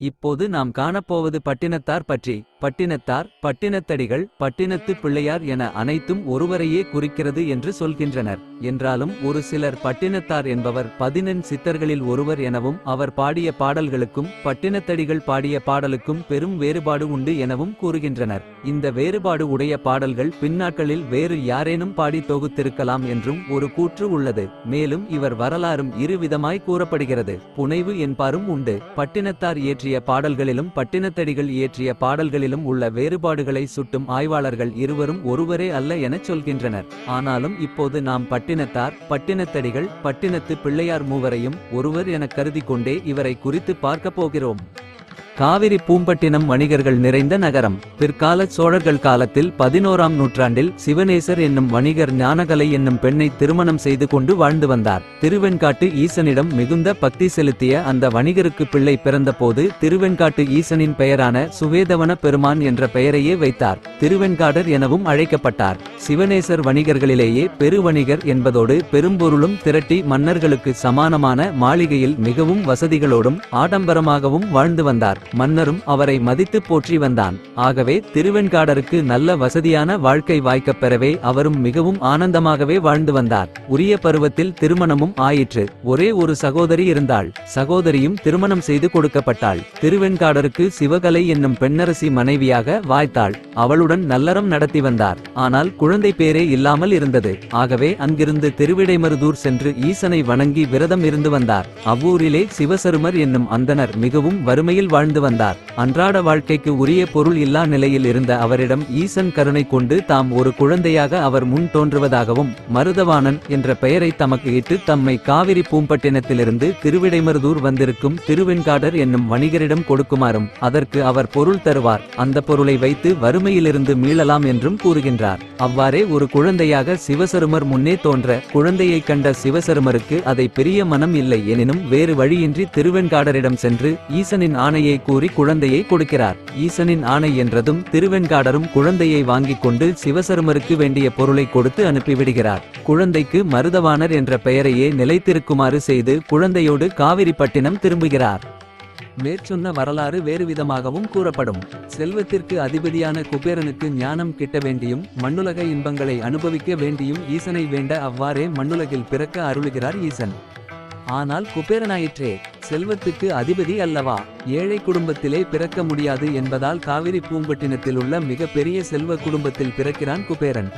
இப்போது நாம் காணப்போவது பட்டினத்தார் பற்றி. பட்டினத்தார் பட்டினத்தடிகள் பட்டினத்து பிள்ளையார் என அனைத்தும் ஒருவரையே குறிக்கிறது என்று சொல்கின்றனர். என்றாலும் ஒரு சிலர் பட்டினத்தார் என்பவர் பதினெண் சித்தர்களில் ஒருவர் எனவும் அவர் பாடிய பாடல்களுக்கும் பட்டினத்தடிகள் பாடிய பாடலுக்கும் பெரும் வேறுபாடு உண்டு எனவும் கூறுகின்றனர். இந்த வேறுபாடு உடைய பாடல்கள் பின்னாட்களில் வேறு யாரேனும் பாடி தொகுத்திருக்கலாம் என்றும் ஒரு கூற்று உள்ளது. மேலும் இவர் வரலாறும் இருவிதமாய் கூறப்படுகிறது. புனைவு என்பாரும் உண்டு. பட்டினத்தார் இயற்றிய பாடல்களிலும் பட்டினத்தடிகள் இயற்றிய பாடல்களிலும் உள்ள வேறுபாடுகளை சுட்டும் ஆய்வாளர்கள் இருவரும் ஒருவரே அல்ல எனச் சொல்கின்றனர். ஆனாலும் இப்போது நாம் பட்டினத்தார் பட்டினத்தடிகள் பட்டினத்து பிள்ளையார் மூவரையும் ஒருவர் என கருதி கொண்டே இவரை குறித்து பார்க்கப் போகிறோம். காவிரி பூம்பட்டினம் வணிகர்கள் நிறைந்த நகரம். பிற்கால சோழர்கள் காலத்தில் பதினோராம் நூற்றாண்டில் சிவனேசர் என்னும் வணிகர் ஞானகலை என்னும் பெண்ணை திருமணம் செய்து கொண்டு வாழ்ந்து வந்தார். திருவெண்காட்டு ஈசனிடம் மிகுந்த பக்தி செலுத்திய அந்த வணிகருக்கு பிள்ளை பிறந்தபோது திருவெண்காட்டு ஈசனின் பெயரான சுவேதவன பெருமான் என்ற பெயரையே வைத்தார். திருவெண்காடர் எனவும் அழைக்கப்பட்டார். சிவனேசர் வணிகர்களிலேயே பெருவணிகர் என்பதோடு பெரும்பொருளும் திரட்டி மன்னர்களுக்கு சமானமான மாளிகையில் மிகவும் வசதிகளோடும் ஆடம்பரமாகவும் வாழ்ந்து வந்தார். மன்னரும் அவரை மதித்து போற்றி வந்தான். ஆகவே திருவெண்காடருக்கு நல்ல வசதியான வாழ்க்கை வாய்க்கப் பெறவே அவரும் மிகவும் ஆனந்தமாகவே வாழ்ந்து வந்தார். உரிய பருவத்தில் திருமணமும் ஆயிற்று. ஒரே ஒரு சகோதரி இருந்தாள். சகோதரியும் திருமணம் செய்து கொடுக்கப்பட்டாள். திருவெண்காடருக்கு சிவகலை என்னும் பெண்ணரசி மனைவியாக வாய்த்தாள். அவளுடன் நல்லறம் நடத்தி வந்தார். ஆனால் குழந்தை பேரே இல்லாமல் இருந்தது. ஆகவே அங்கிருந்து திருவிடைமருதூர் சென்று ஈசனை வணங்கி விரதம் இருந்து வந்தார். அவ்வூரிலே சிவசருமர் என்னும் அந்தனர் மிகவும் வறுமையில் வாழ்ந்து வாழ்ந்து வந்தார். அன்றாட வாழ்க்கைக்கு உரிய பொருள் இல்லா நிலையில் இருந்த அவரிடம் ஈசன் கருணை கொண்டு தாம் ஒரு குழந்தையாக அவர் முன் தோன்றுவதாகவும் மருதவாணன் என்ற பெயரை தமக்கு இட்டு தம்மை காவிரி பூம்பட்டினத்திலிருந்து திருவிடைமருதூர் வந்திருக்கும் திருவெண்காடர் என்னும் வணிகரிடம் கொடுக்குமாறும் அதற்கு அவர் பொருள் தருவார். அந்த பொருளை வைத்து வறுமையிலிருந்து மீளலாம் என்றும் கூறுகின்றார். அவ்வாறே ஒரு குழந்தையாக சிவசருமர் முன்னே தோன்ற குழந்தையைக் கண்ட சிவசருமருக்கு அதை பெரிய மனம் இல்லை எனினும் வேறு வழியின்றி திருவெண்காடரிடம் சென்று ஈசனின் ஆணையை கூறி குழந்தையை கொடுக்கிறார். ஈசனின் ஆணை என்றதும் திருவெண்காடரும் குழந்தையை வாங்கிக் கொண்டு சிவசருமருக்கு வேண்டிய பொருளை கொடுத்து அனுப்பிவிடுகிறார். குழந்தைக்கு மருதவாணர் என்ற பெயரையே நிலைத்திருக்குமாறு செய்து குழந்தையோடு காவிரிப்பட்டினம் திரும்புகிறார். மேற்சொன்ன வரலாறு வேறு விதமாகவும் கூறப்படும். செல்வத்திற்கு அதிபதியான குபேரனுக்கு ஞானம் கிட்ட வேண்டியும் மண்ணுலக இன்பங்களை அனுபவிக்க வேண்டியும் ஈசனை வேண்ட அவ்வாறே மண்ணுலகில் பிறக்க அருளுகிறார் ஈசன். ஆனால் குபேரனாயிற்றே செல்வத்துக்கு அதிபதி அல்லவா? ஏழை குடும்பத்திலே பிறக்க முடியாது என்பதால் காவிரி பூம்பட்டினத்தில் உள்ள மிக பெரிய செல்வ குடும்பத்தில் பிறக்கிறான் குபேரன்.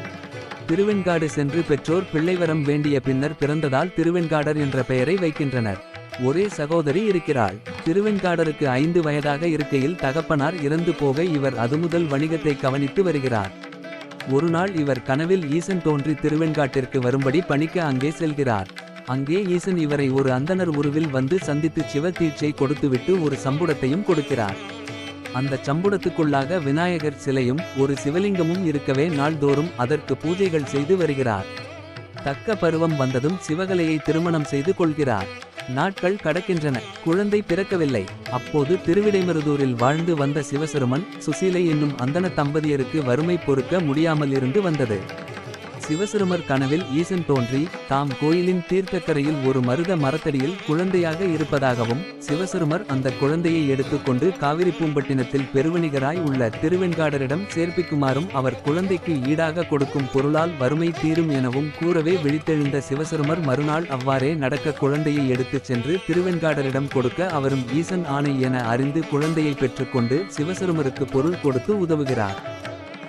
திருவெண்காடு சென்று பெற்றோர் பிள்ளைவரம் வேண்டிய பின்னர் பிறந்ததால் திருவெண்காடர் என்ற பெயரை வைக்கின்றனர். ஒரே சகோதரி இருக்கிறாள். திருவெண்காடருக்கு ஐந்து வயதாக இருக்கையில் தகப்பனார் இறந்து போக இவர் அதுமுதல் வணிகத்தை கவனித்து வருகிறார். ஒருநாள் இவர் கனவில் ஈசன் தோன்றி திருவெண்காட்டிற்கு வரும்படி பணிக்க அங்கே செல்கிறார். அங்கே ஈசன் இவரை ஒரு அந்தணர் உருவில் வந்து சந்தித்து சிவ தீட்சை கொடுத்துவிட்டு ஒரு சம்புடத்தையும் கொடுக்கிறார். அந்த சம்புடத்துக்குள்ளாக விநாயகர் சிலையும் ஒரு சிவலிங்கமும் இருக்கவே நாள்தோறும் அதற்கு பூஜைகள் செய்து வருகிறார். தக்க பருவம் வந்ததும் சிவகலையை திருமணம் செய்து கொள்கிறார். நாட்கள் கடக்கின்றன குழந்தை பிறக்கவில்லை. அப்போது திருவிடைமருதூரில் வாழ்ந்து வந்த சிவசருமன் சுசீலை என்னும் அந்தன தம்பதியருக்கு வறுமை பொறுக்க முடியாமல் இருந்து வந்தது. சிவசிறுமர் கனவில் ஈசன் தோன்றி தாம் கோயிலின் தீர்த்தக்கரையில் ஒரு மருத மரத்தடியில் குழந்தையாக இருப்பதாகவும் சிவசிறுமர் அந்த குழந்தையை எடுத்துக்கொண்டு காவிரி பூம்பட்டினத்தில் பெருவணிகராய் உள்ள திருவெண்காடரிடம் சேர்ப்பிக்குமாறும் அவர் குழந்தைக்கு ஈடாக கொடுக்கும் பொருளால் வறுமை தீரும் எனவும் கூறவே விழித்தெழுந்த சிவசிறுமர் மறுநாள் அவ்வாறே நடக்க குழந்தையை எடுத்துச் சென்று திருவெண்காடரிடம் கொடுக்க அவரும் ஈசன் ஆணை என அறிந்து குழந்தையை பெற்றுக்கொண்டு சிவசிறுமருக்கு பொருள் கொடுத்து உதவுகிறார்.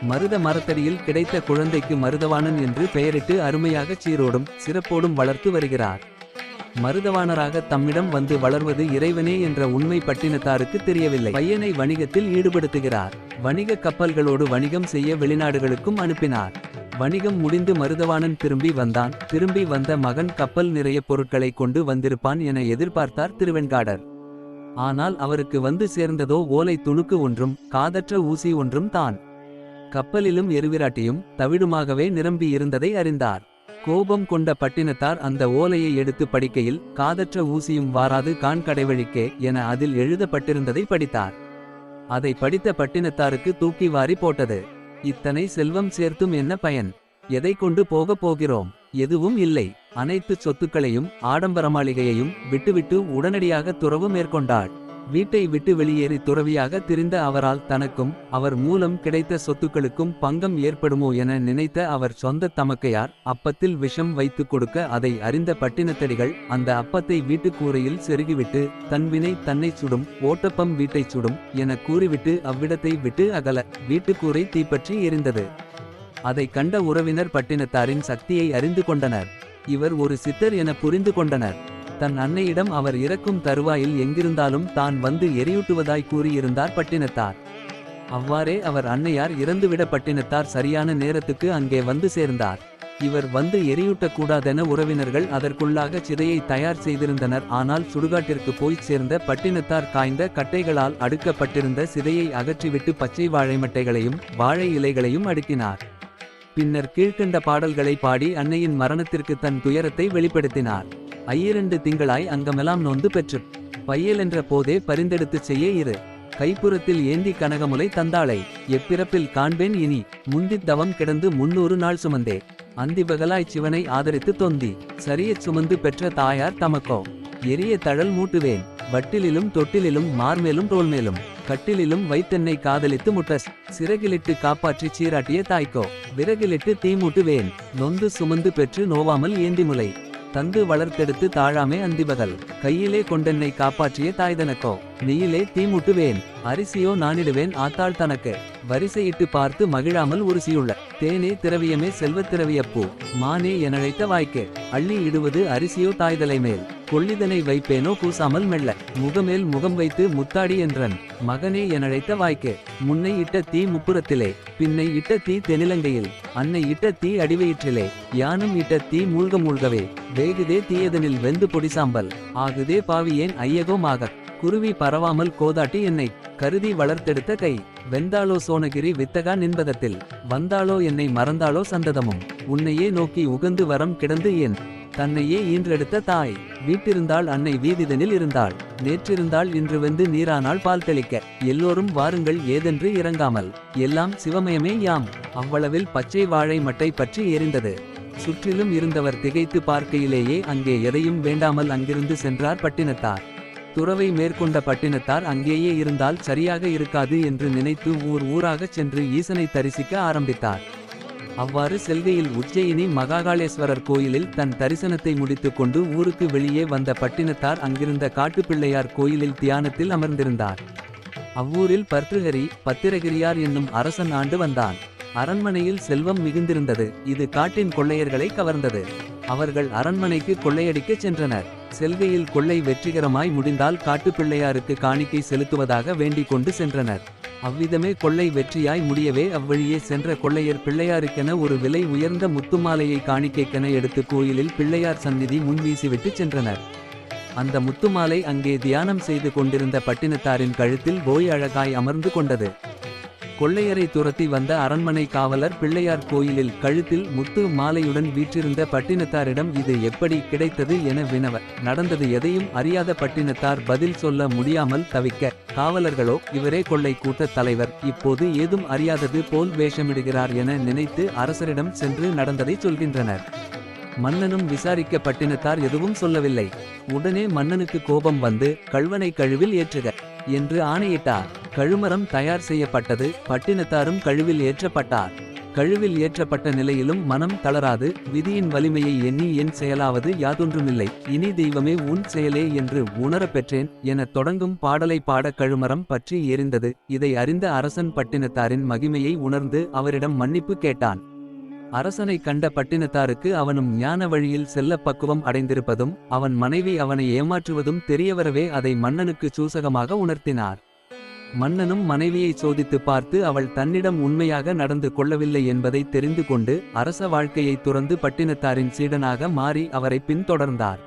மருத மரத்தடியில் கிடைத்த குழந்தைக்கு மருதவாணன் என்று பெயரிட்டு அருமையாகச் சீரோடும் சிறப்போடும் வளர்த்து வருகிறார். மருதவாணராக தம்மிடம் வந்து வளர்வது இறைவனே என்ற உண்மை பட்டினத்தாருக்கு தெரியவில்லை. பையனை வணிகத்தில் ஈடுபடுத்துகிறார். வணிக கப்பல்களோடு வணிகம் செய்ய வெளிநாடுகளுக்கும் அனுப்பினார். வணிகம் முடிந்து மருதவாணன் திரும்பி வந்தான். திரும்பி வந்த மகன் கப்பல் நிறைய பொருட்களை கொண்டு வந்திருப்பான் என எதிர்பார்த்தார் திருவெண்காடர். ஆனால் அவருக்கு வந்து சேர்ந்ததோ ஓலை துணுக்கு ஒன்றும் காதற்ற ஊசி ஒன்றும் தான். கப்பலிலும் எருவிராட்டியும் தவிடுமாகவே நிரம்பி இருந்ததை அறிந்தார். கோபம் கொண்ட பட்டினத்தார் அந்த ஓலையை எடுத்து படிக்கையில் காதற்ற ஊசியும் வாராது கான் கடைவழிக்கே என அதில் எழுதப்பட்டிருந்ததை படித்தார். அதை படித்த பட்டினத்தாருக்கு தூக்கி வாரி போட்டது. இத்தனை செல்வம் சேர்த்தும் என்ன பயன்? எதை கொண்டு போகப் போகிறோம்? எதுவும் இல்லை. அனைத்து சொத்துக்களையும் ஆடம்பர மாளிகையையும் விட்டுவிட்டு உடனடியாக துறவு மேற்கொண்டாள். வீட்டை விட்டு வெளியேறி துறவியாக திரிந்த அவரால் தனக்கும் அவர் மூலம் கிடைத்த சொத்துக்களுக்கும் பங்கம் ஏற்படுமோ என நினைத்த அவர் சொந்த தமக்கையார் அப்பத்தில் விஷம் வைத்துக் கொடுக்க அதை அறிந்த பட்டினத்தடிகள் அந்த அப்பத்தை வீட்டுக்கூரையில் செருகிவிட்டு தன் வினை தன்னை சுடும் ஓட்டப்பம் வீட்டை சுடும் என கூறிவிட்டு அவ்விடத்தை விட்டு அகல வீட்டுக்கூரை தீப்பற்றி எரிந்தது. அதை கண்ட உறவினர் பட்டினத்தாரின் சக்தியை அறிந்து கொண்டனர். இவர் ஒரு சித்தர் என புரிந்து கொண்டனர். தன் அன்னையிடம் அவர் இறக்கும் தருவாயில் எங்கிருந்தாலும் தான் வந்து எரியூட்டுவதாய் கூறியிருந்தார் பட்டினத்தார். அவ்வாறே அவர் அன்னையார் இறந்துவிட பட்டினத்தார் சரியான நேரத்துக்கு அங்கே வந்து சேர்ந்தார். இவர் வந்து எரியூட்டக்கூடாதென உறவினர்கள் அதற்குள்ளாக சிதையை தயார் செய்திருந்தனர். ஆனால் சுடுகாட்டிற்கு போய் சேர்ந்த பட்டினத்தார் காய்ந்த கட்டைகளால் அடுக்கப்பட்டிருந்த சிதையை அகற்றிவிட்டு பச்சை வாழை மட்டைகளையும் வாழை இலைகளையும் அடுக்கினார். பின்னர் கீழ்க்கண்ட பாடல்களை பாடி அன்னையின் மரணத்திற்கு தன் துயரத்தை வெளிப்படுத்தினார். ஐயிரண்டு திங்களாய் அங்கமெல்லாம் நொந்து பெற்று பையல் என்ற போதே பரிந்தெடுத்துச் செய்ய இரு. கைப்புறத்தில் ஏந்தி கனகமுலை தந்தாளை எப்பிறப்பில் காண்பேன் இனி முந்தித் தவம் கிடந்து முன்னூறு நாள் சுமந்தே. அந்திபகலாய்ச் சிவனை ஆதரித்து தொந்தி சரியச் சுமந்து பெற்ற தாயார் தமக்கோ. எரிய தழல் மூட்டுவேன் வட்டிலிலும் தொட்டிலிலும் மார்மேலும் தோல்மேலும் கட்டிலிலும் வைத்தென்னை காதலித்து முட்டஸ் சிறகிலிட்டு காப்பாற்றி சீராட்டிய தாய்க்கோ. விறகிலிட்டு தீமூட்டுவேன் நொந்து சுமந்து பெற்று நோவாமல் ஏந்தி முலை. தந்து வளர்த்தெடுத்து தாழாமே அந்திபகல். கையிலே கொண்டென்னை காப்பாற்றிய தாய்தனக்கோ நெய்யிலே தீமுட்டுவேன் அரிசியோ நானிடுவேன் ஆத்தாள் தனக்கு. வரிசையிட்டு பார்த்து மகிழாமல் உருசியுள்ள தேனே திரவியமே செல்வத் திரவியப்பூ மானே எனழைத்த வாய்க்கு. அள்ளி இடுவது அரிசியோ தாய்தலை மேல் கொள்ளிதனை வைப்பேனோ பூசாமல் மெல்ல முகமேல் முகம் வைத்து முத்தாடி என்றன். மகனே எனழைத்த வாய்க்கு முன்னை இட்ட தீ முப்புறத்திலே பின்னை இட்ட தீ தெனிலங்கையில் அன்னை இட்ட தீ அடிவயிற்றிலே யானும் இட்ட தீ மூழ்க மூழ்கவே வேகுதே தீயதனில் வெந்து பொடிசாம்பல் ஆகுதே பாவியேன் ஐயகோமாக குருவி பரவாமல் கோதாட்டி என்னை கருதி வளர்த்தெடுத்த கை வெந்தாளோ சோனகிரி வித்தகா நின்பதத்தில் வந்தாளோ என்னை மறந்தாளோ சந்ததமும் உன்னையே நோக்கி உகந்து வரம் கிடந்து என் தன்னையே ஈன்றெடுத்த தாய் வீட்டிருந்தாள் அன்னை வீதிதனில் இருந்தாள். நேற்றிருந்தால் இன்று வந்து நீரானால் பால் தெளிக்க. எல்லோரும் வாருங்கள் ஏதென்று இறங்காமல். எல்லாம் சிவமயமே யாம். அவ்வளவில் பச்சை வாழை மட்டை பற்றி எரிந்தது. சுற்றிலும் இருந்தவர் திகைத்து பார்க்கையிலேயே அங்கே எதையும் வேண்டாமல் அங்கிருந்து சென்றார் பட்டினத்தார். துறவை மேற்கொண்ட பட்டினத்தார் அங்கேயே இருந்தால் சரியாக இருக்காது என்று நினைத்து ஊர் ஊராகச் சென்று ஈசனை தரிசிக்க ஆரம்பித்தார். அவ்வாறு செல்கையில் உஜ்ஜயினி மகாகாளேஸ்வரர் கோயிலில் தன் தரிசனத்தை முடித்துக் கொண்டு ஊருக்கு வெளியே வந்த பட்டினத்தார் அங்கிருந்த காட்டுப்பிள்ளையார் கோயிலில் தியானத்தில் அமர்ந்திருந்தார். அவ்வூரில் பர்திருஹரி பத்திரகிரியார் என்னும் அரசன் ஆண்டு வந்தான். அரண்மனையில் செல்வம் மிகுந்திருந்தது. இது காட்டின் கொள்ளையர்களை கவர்ந்தது. அவர்கள் அரண்மனைக்கு கொள்ளையடிக்கச் சென்றனர். செல்கையில் கொள்ளை வெற்றிகரமாய் முடிந்தால் காட்டுப்பிள்ளையாருக்கு காணிக்கை செலுத்துவதாக வேண்டிக் கொண்டு சென்றனர். அவ்விதமே கொள்ளை வெற்றியாய் முடியவே அவ்வழியே சென்ற கொள்ளையர் பிள்ளையாருக்கென ஒரு விலை உயர்ந்த முத்துமாலையை காணிக்கைக்கென எடுத்து கோயிலில் பிள்ளையார் சந்நிதி முன்வீசிவிட்டு சென்றனர். அந்த முத்துமாலை அங்கே தியானம் செய்து கொண்டிருந்த பட்டினத்தாரின் கழுத்தில் போய் அழகாய் அமர்ந்து கொண்டது. கொள்ளையரை துரத்தி வந்த அரண்மனை காவலர் பிள்ளையார் கோயிலில் கழுத்தில் முத்து மாலையுடன் வீற்றிருந்த பட்டினத்தாரிடம் இது எப்படி கிடைத்தது என வினவ நடந்தது எதையும் அறியாத பட்டினத்தார் பதில் சொல்ல முடியாமல் தவிக்க காவலர்களோ இவரே கொள்ளை கூட்ட தலைவர். இப்போது ஏதும் அறியாதது போல் வேஷமிடுகிறார் என நினைத்து அரசரிடம் சென்று நடந்ததை சொல்கின்றனர். மன்னனும் விசாரிக்க பட்டினத்தார் எதுவும் சொல்லவில்லை. உடனே மன்னனுக்கு கோபம் வந்து கள்வனை கழுவில் ஏற்றுக என்று ஆணையிட்டார். கழுமரம் தயார் செய்யப்பட்டது. பட்டினத்தாரும் கழுவில் ஏற்றப்பட்டார். கழுவில் ஏற்றப்பட்ட நிலையிலும் மனம் தளராது. விதியின் வலிமையை எண்ணி என் செயலாவது யாதொன்றுமில்லை. இனி தெய்வமே உன் செயலே என்று உணரப் பெற்றேன் எனத் தொடங்கும் பாடலை பாட கழுமரம் பற்றி எரிந்தது. இதை அறிந்த அரசன் பட்டினத்தாரின் மகிமையை உணர்ந்து அவரிடம் மன்னிப்பு கேட்டான். அரசனை கண்ட பட்டினத்தாருக்கு அவனும் ஞான வழியில் செல்ல பக்குவம் அடைந்திருப்பதும் அவன் மனைவி அவனை ஏமாற்றுவதும் தெரியவரவே அதை மன்னனுக்கு சூசகமாக உணர்த்தினார். மன்னனும் மனைவியை சோதித்து பார்த்து அவள் தன்னிடம் உண்மையாக நடந்து கொள்ளவில்லை என்பதை தெரிந்து கொண்டு அரச வாழ்க்கையை துறந்து பட்டினத்தாரின் சீடனாக மாறி அவரை பின்தொடர்ந்தார்.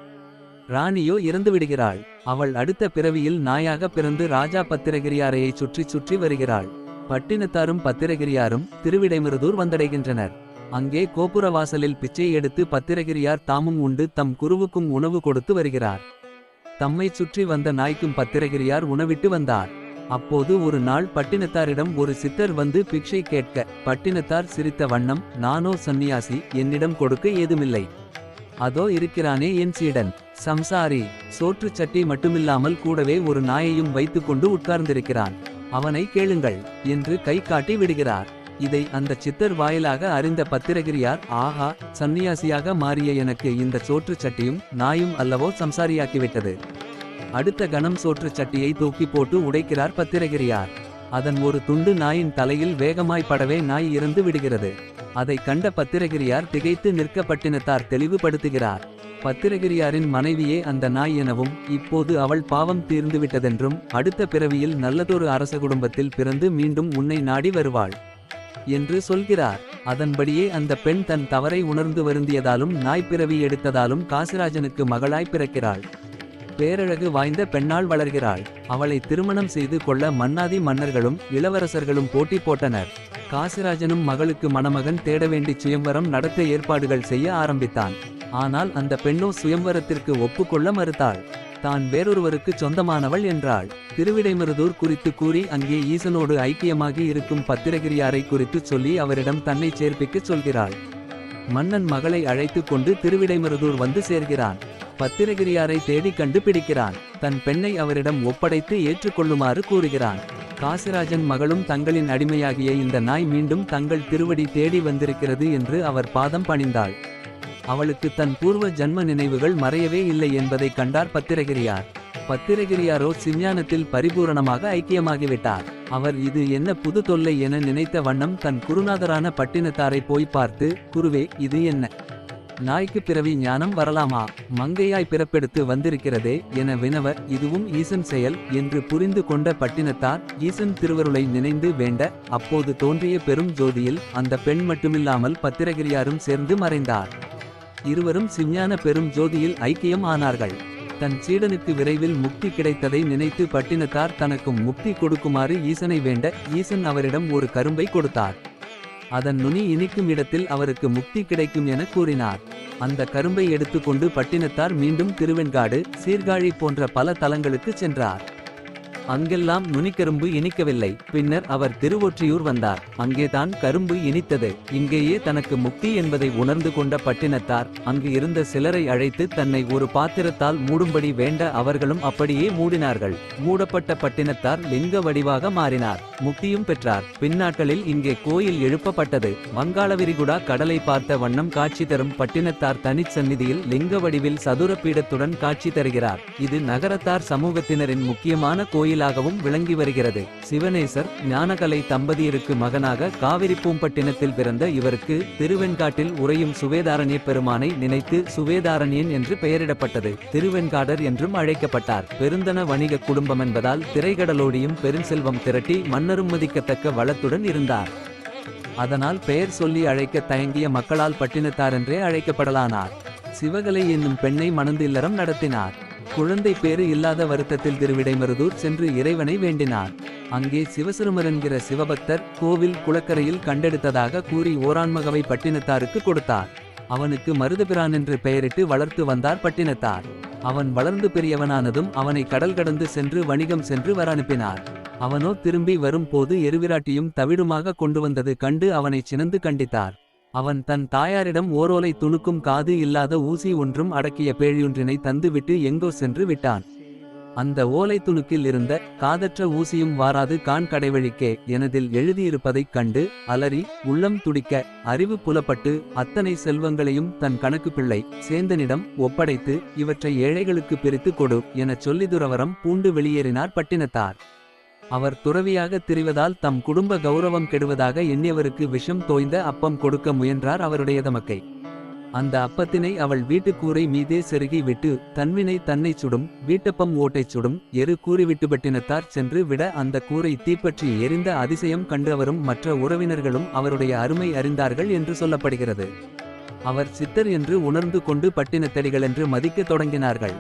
ராணியோ இறந்துவிடுகிறாள் அவள் அடுத்த பிறவியில் நாயாக பிறந்து ராஜா பத்திரகிரியாரையை சுற்றி சுற்றி வருகிறாள். பட்டினத்தாரும் பத்திரகிரியாரும் திருவிடைமருதூர் வந்தடைகின்றனர். அங்கே கோபுர வாசலில் பிச்சை எடுத்து பத்திரகிரியார் தாமும் உண்டு தம் குருவுக்கும் உணவு கொடுத்து வருகிறார். தம்மை சுற்றி வந்த நாய்க்கும் பத்திரகிரியார் உணவிட்டு வந்தார். அப்போது ஒரு நாள் பட்டினத்தாரிடம் ஒரு சித்தர் வந்து பிக்ஷை கேட்க பட்டினத்தார் சிரித்த வண்ணம் நானோ சந்நியாசி என்னிடம் கொடுக்க ஏதுமில்லை. அதோ இருக்கிறானே என் சீடன். சம்சாரி சோற்று சட்டி மட்டுமில்லாமல் கூடவே ஒரு நாயையும் வைத்துக்கொண்டு உட்கார்ந்திருக்கிறான். அவனை கேளுங்கள் என்று கை காட்டி விடுகிறார். இதை அந்த சித்தர் வாயிலாக அறிந்த பத்திரகிரியார் ஆஹா சந்நியாசியாக மாறிய எனக்கு இந்த சோற்றுச் சட்டியும் நாயும் அல்லவோ சம்சாரியாக்கிவிட்டது. அடுத்த கணம் சோற்று சட்டியை தூக்கி போட்டு உடைக்கிறார் பத்திரகிரியார். அதன் ஒரு துண்டு நாயின் தலையில் வேகமாய் படவே நாய் இறந்து விடுகிறது. அதை கண்ட பத்திரகிரியார் திகைத்து நிற்க பட்டினத்தார் தெளிவுபடுத்துகிறார். பத்திரகிரியாரின் மனைவியே அந்த நாய் எனவும் இப்போது அவள் பாவம் தீர்ந்து விட்டதென்றும் அடுத்த பிறவியில் நல்லதொரு அரச குடும்பத்தில் பிறந்து மீண்டும் உன்னை நாடி வருவாள் என்று சொல்கிறார். அதன்படியே அந்த பெண் தன் தவறை உணர்ந்து வருந்தியதாலும் நாய் பிறவி எடுத்ததாலும் காசிராஜனுக்கு மகளாய் பிறக்கிறாள். பேரழகு வாய்ந்த பெண்ணால் வளர்கிறாள். அவளை திருமணம் செய்து கொள்ள மன்னாதி மன்னர்களும் இளவரசர்களும் போட்டி போட்டனர். காசிராஜனும் மகளுக்கு மணமகன் தேட வேண்டி சுயம்வரம் நடத்த ஏற்பாடுகள் செய்ய ஆரம்பித்தான். ஆனால் அந்த பெண்ணோ சுயம்வரத்திற்கு ஒப்புக்கொள்ள மறுத்தாள். தான் வேறொருவருக்கு சொந்தமானவள் என்றாள். திருவிடைமருதூர் குறித்து கூறி அங்கே ஈசனோடு ஐக்கியமாகி இருக்கும் பத்திரகிரியாரை குறித்து சொல்லி அவரிடம் தன்னை சேர்ப்பிக்க சொல்கிறாள். மன்னன் மகளை அழைத்துக் கொண்டு திருவிடைமருதூர் வந்து சேர்கிறான். பத்திரகிரியாரை தேடி கண்டுபிடிக்கிறான். தன் பெண்ணை அவரிடம் ஒப்படைத்து ஏற்றுக்கொள்ளுமாறு கூறுகிறான். காசிராஜன் மகளும் தங்களின் அடிமையாகிய இந்த நாய் மீண்டும் தங்கள் திருவடி தேடி வந்திருக்கிறது என்று அவர் பாதம் பணிந்தாள். அவளுக்கு தன் பூர்வ ஜன்ம நினைவுகள் மறையவே இல்லை என்பதை கண்டார் பத்திரகிரியார். பத்திரகிரியாரோ சிஞ்ஞானத்தில் பரிபூரணமாக ஐக்கியமாகிவிட்டார். அவர் இது என்ன புது தொல்லை என நினைத்த வண்ணம் தன் குருநாதரான பட்டினத்தாரை போய் பார்த்து குருவே இது என்ன? நாய்க்கு பிறவி ஞானம் வரலாமா? மங்கையாய் பிறப்பெடுத்து வந்திருக்கிறதே என வினவ இதுவும் ஈசன் செயல் என்று புரிந்து கொண்ட பட்டினத்தார் ஈசன் திருவருளை நினைந்து வேண்ட அப்போது தோன்றிய பெரும் ஜோதியில் அந்த பெண் மட்டுமில்லாமல் பத்திரகிரியாரும் சேர்ந்து மறைந்தார். இருவரும் சிஞ்ஞான பெரும் ஜோதியில் ஐக்கியம் ஆனார்கள். தன் சீடனுக்கு விரைவில் முக்தி கிடைத்ததை நினைத்து பட்டினத்தார் தனக்கும் முக்தி கொடுக்குமாறு ஈசனை வேண்ட ஈசன் அவரிடம் ஒரு கரும்பை கொடுத்தார். அதன் நுனி இனிக்கும் இடத்தில் அவருக்கு முக்தி கிடைக்கும் என கூறினார். அந்த கரும்பை எடுத்துக்கொண்டு பட்டினத்தார் மீண்டும் திருவெண்காடு சீர்காழி போன்ற பல தலங்களுக்கு சென்றார். அங்கெல்லாம் நுனிக்கரும்பு இனிக்கவில்லை. பின்னர் அவர் திருவொற்றியூர் வந்தார். அங்கேதான் கரும்பு இனித்தது. இங்கேயே தனக்கு முக்தி என்பதை உணர்ந்து கொண்ட பட்டினத்தார் அங்கு இருந்த சிலரை அழைத்து தன்னை ஒரு பாத்திரத்தால் மூடும்படி வேண்ட அவர்களும் அப்படியே மூடினார்கள். மூடப்பட்ட பட்டினத்தார் லிங்க வடிவாக மாறினார். முக்தியும் பெற்றார். பின்னாட்களில் இங்கே கோயில் எழுப்பப்பட்டது. வங்காள விரிகுடா கடலை பார்த்த வண்ணம் காட்சி தரும் பட்டினத்தார் தனிச்சந்நிதியில் லிங்க வடிவில் சதுர பீடத்துடன் காட்சி தருகிறார். இது நகரத்தார் சமூகத்தினரின் முக்கியமான கோயில் கோயிலாகவும் விளங்கி வருகிறது. சிவனேசர் ஞானகலை தம்பதியருக்கு மகனாக காவிரி பூம்பட்டினத்தில் பிறந்த இவருக்கு திருவெண்காட்டில் உறையும் சுவேதாரண்ய பெருமானை நினைத்து சுவேதாரண்யன் என்று பெயரிடப்பட்டது. திருவெண்காடர் என்றும் அழைக்கப்பட்டார். பெருந்தன வணிக குடும்பம் என்பதால் திரைகடலோடியும் பெருஞ்செல்வம் திரட்டி மன்னரும்மதிக்கத்தக்க வளத்துடன் இருந்தார். அதனால் பெயர் சொல்லி அழைக்க தயங்கிய மக்களால் பட்டினத்தார் என்றே அழைக்கப்படலானார். சிவகலை என்னும் பெண்ணை மணந்து இல்லறம் நடத்தினார். குழந்தை பேறு இல்லாத வருத்தத்தில் திருவிடைமருதூர் சென்று இறைவனை வேண்டினார் அங்கே சிவசிறுமர் என்கிற சிவபக்தர் கோவில் குளக்கரையில் கண்டெடுத்ததாக கூறி ஓரான்மகவை பட்டினத்தாருக்கு கொடுத்தார். அவனுக்கு மருதபிரான் என்று பெயரிட்டு வளர்த்து வந்தார் பட்டினத்தார். அவன் வளர்ந்து பெரியவனானதும் அவனை கடல் கடந்து சென்று வணிகம் சென்று வர அனுப்பினார் அவனோ திரும்பி வரும்போது எருவிராட்டியும் தவிடுமாக கொண்டு வந்தது கண்டு அவனை சினந்து கண்டித்தார். அவன் தன் தாயாரிடம் ஓரோலை துணுக்கும் காது இல்லாத ஊசி ஒன்றும் அடக்கிய பேழியொன்றினை தந்துவிட்டு எங்கோ சென்று விட்டான். அந்த ஓலை துணுக்கில் இருந்த காதற்ற ஊசியும் வாராது கான் கடைவழிக்கே எனதில் எழுதியிருப்பதைக் கண்டு அலறி உள்ளம் துடிக்க அறிவு புலப்பட்டு அத்தனை செல்வங்களையும் தன் கணக்கு பிள்ளை சேந்தனிடம் ஒப்படைத்து இவற்றை ஏழைகளுக்கு பிரித்து கொடு எனச் சொல்லி துறவரம் பூண்டு வெளியேறினார் பட்டினத்தார். அவர் துறவியாக திரிவதால் தம் குடும்ப கௌரவம் கெடுவதாக எண்ணியவருக்கு விஷம் தோய்ந்த அப்பம் கொடுக்க முயன்றார் அவருடைய தமக்கை அந்த அப்பத்தினை அவள் வீட்டுக்கூரை மீதே செருகி விட்டு தன்வினை தன்னை சுடும் வீட்டப்பம் ஓட்டைச் சுடும் எரு கூறிவிட்டு பட்டினத்தார் சென்று விட அந்த கூரை தீப்பற்றி எரிந்த அதிசயம் கண்டு அவரும் மற்ற உறவினர்களும் அவருடைய அருமை அறிந்தார்கள் என்று சொல்லப்படுகிறது. அவர் சித்தர் என்று உணர்ந்து கொண்டு பட்டினத்தடிகள் என்று மதிக்கத் தொடங்கினார்கள்.